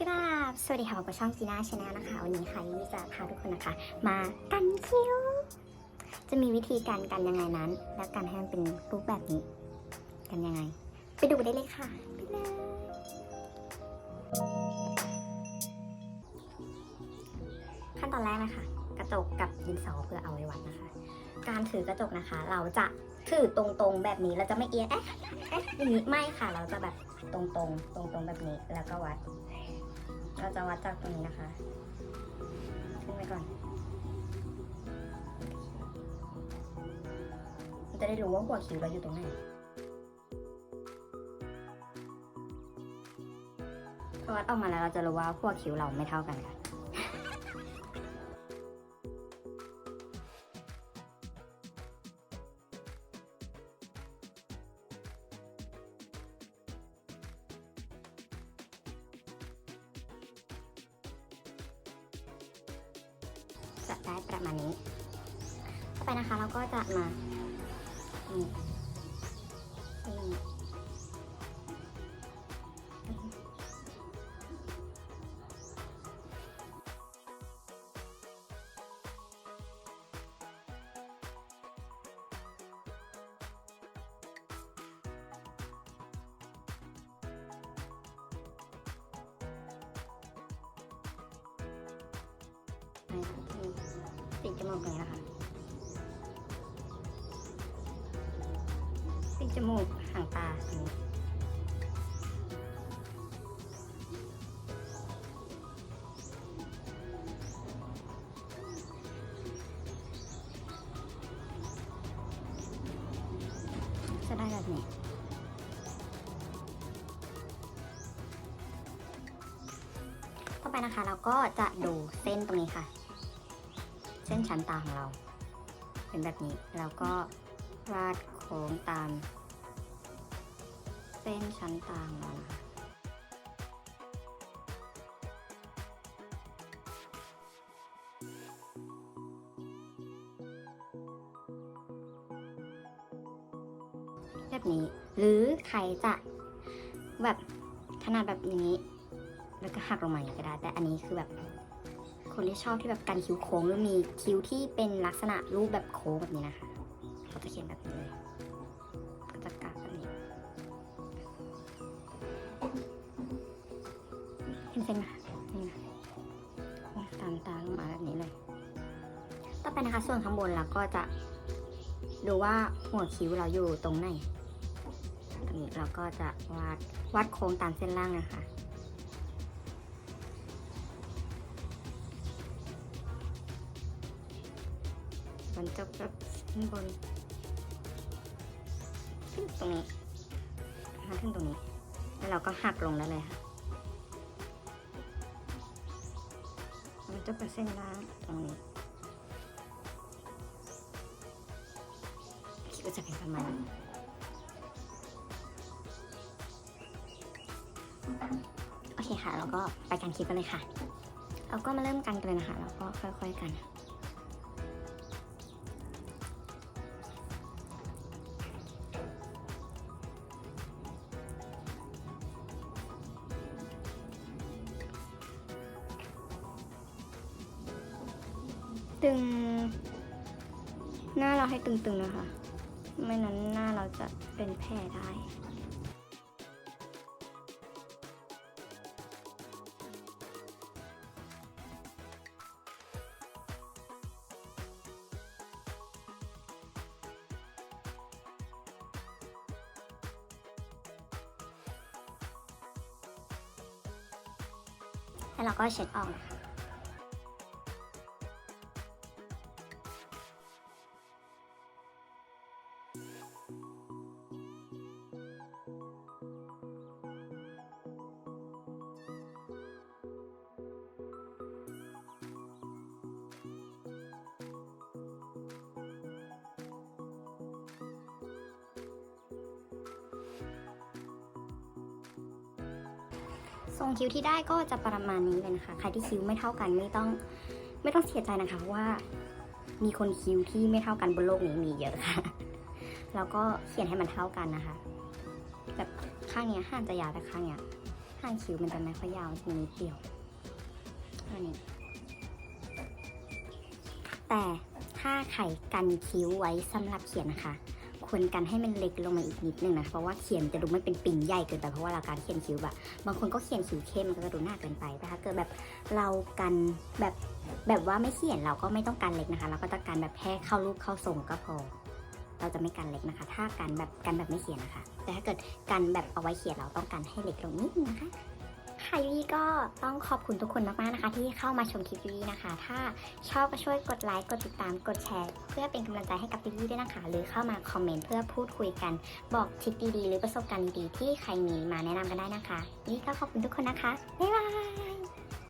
กราบ สวัสดีค่ะพบกับช่องจีน่าชาแนลนะคะ วันนี้ค่ะยี่จะพาทุกคนนะคะ มากันคิ้ว จะมีวิธีการกันยังไงนั้น และการให้มันเป็นรูปแบบนี้ กันยังไง ไปดูได้เลยค่ะไปเลยขั้นตอนแรกนะคะ กระจกกับดินสอเพื่อเอาไว้วัดนะคะ การถือกระจกนะคะ เราจะถือตรงๆแบบนี้เราจะไม่เอียงเอ๊ะเอ๊ะอย่างนี้ไม่ค่ะ เราจะแบบตรงๆ ตรงๆแบบนี้แล้วก็วัด เราจะวัดจากตรงนี้นะคะ ขึ้นไปก่อน จะได้รู้ว่าหัวคิ้วเราอยู่ตรงไหน พอวัดออกมาแล้วเราจะรู้ว่าหัวคิ้วเราไม่เท่ากันค่ะ จะได้ประมาณนี้ต่อไปนะคะเราก็จะมานี่นี่นี่ จมูกเลยนะคะติดจมูกห่างตาตรงนี้จะได้แบบนี้ต่อไปนะคะเราก็จะดูเส้นตรงนี้ค่ะ เส้นชั้นตาของเรา เป็นแบบนี้แล้วก็วาดโค้งตาม เส้นชั้นตาของเรานะคะแบบนี้ หรือใครจะแบบขนาดแบบนี้ แล้วก็หักลงมาอย่างนี้ก็ได้แต่อันนี้คือแบบ คนที่ชอบที่แบบกันคิ้วโค้งหรือมีคิ้วที่เป็นลักษณะรูปแบบโค้งแบบนี้นะคะเขาจะเขียนแบบนี้เลยก็จะกาแบบนี้เห็นเส้นไหมนี่นะโค้งตามตาลงมาแบบนี้เลย ต่อไปนะคะ ส่วนข้างบนเราก็จะดูว่าหัวคิ้วเราอยู่ตรงไหนตรงนี้เราก็จะวาดวาดโค้งตามเส้นล่างนะคะ มันจะแบบขึ้นบนขึ้นตรงนี้มาขึ้นตรงนี้ แล้วเราก็หักลงได้เลยค่ะมันจะเป็นเส้นล่างตรงนี้คิดว่าจะเป็นประมาณนี้โอเคค่ะ เราก็ไปกันคลิปกันเลยค่ะ เราก็มาเริ่มกันกันเลยนะคะ แล้วก็ค่อย ๆกัน ตึง หน้าเราให้ตึงๆนะคะ ไม่นั้นหน้าเราจะเป็นแผลได้แล้วเราก็เช็ดออกนะคะ ทรงคิ้วที่ได้ก็จะประมาณนี้เลยนะคะ ใครที่คิ้วไม่เท่ากันไม่ต้องไม่ต้องเสียใจนะคะเพราะว่า มีคนคิ้วที่ไม่เท่ากันบนโลกนี้มีเยอะค่ะ แล้วก็เขียนให้มันเท่ากันนะคะ แบบข้างเนี้ยห้ามจะยาวแต่ข้างเนี้ยหางคิ้วมันจะไม่ค่อยยาวทีนิดเดียวอันนี้แต่ถ้าใครกันคิ้วไว้สำหรับเขียนนะคะ ควรกันให้มันเล็กลงมาอีกนิดนึงนะ เพราะว่าเขียนจะดูไม่เป็นปิ่งใหญ่เกินไป เพราะว่าเราการเขียนคิ้วแบบบางคนก็เขียนคิ้วเข้มมันก็จะดูหน้าเกินไปแต่ถ้าเกิดแบบเรากันแบบแบบว่าไม่เขียนเราก็ไม่ต้องกันเล็กนะคะ เราก็จะกันแบบแค่เข้ารูปเข้าทรงก็พอ เราจะไม่กันเล็กนะคะ ถ้ากันแบบกันแบบไม่เขียนนะคะ แต่ถ้าเกิดกันแบบเอาไว้เขียนเราต้องกันให้เล็กลงนิดนึงนะคะ ค่ะยูยี่ก็ต้องขอบคุณทุกคนมากๆนะคะ ที่เข้ามาชมคลิปยูยี่นะคะ ถ้าชอบก็ช่วยกดไลค์กดติดตามกดแชร์ เพื่อเป็นกำลังใจให้กับยูยี่ด้วยนะคะ หรือเข้ามาคอมเมนต์เพื่อพูดคุยกัน บอกทริคดีๆหรือประสบการณ์ดีๆที่ใครมีมาแนะนำกันได้นะคะยูยี่ก็ขอบคุณทุกคนนะคะบ๊ายบาย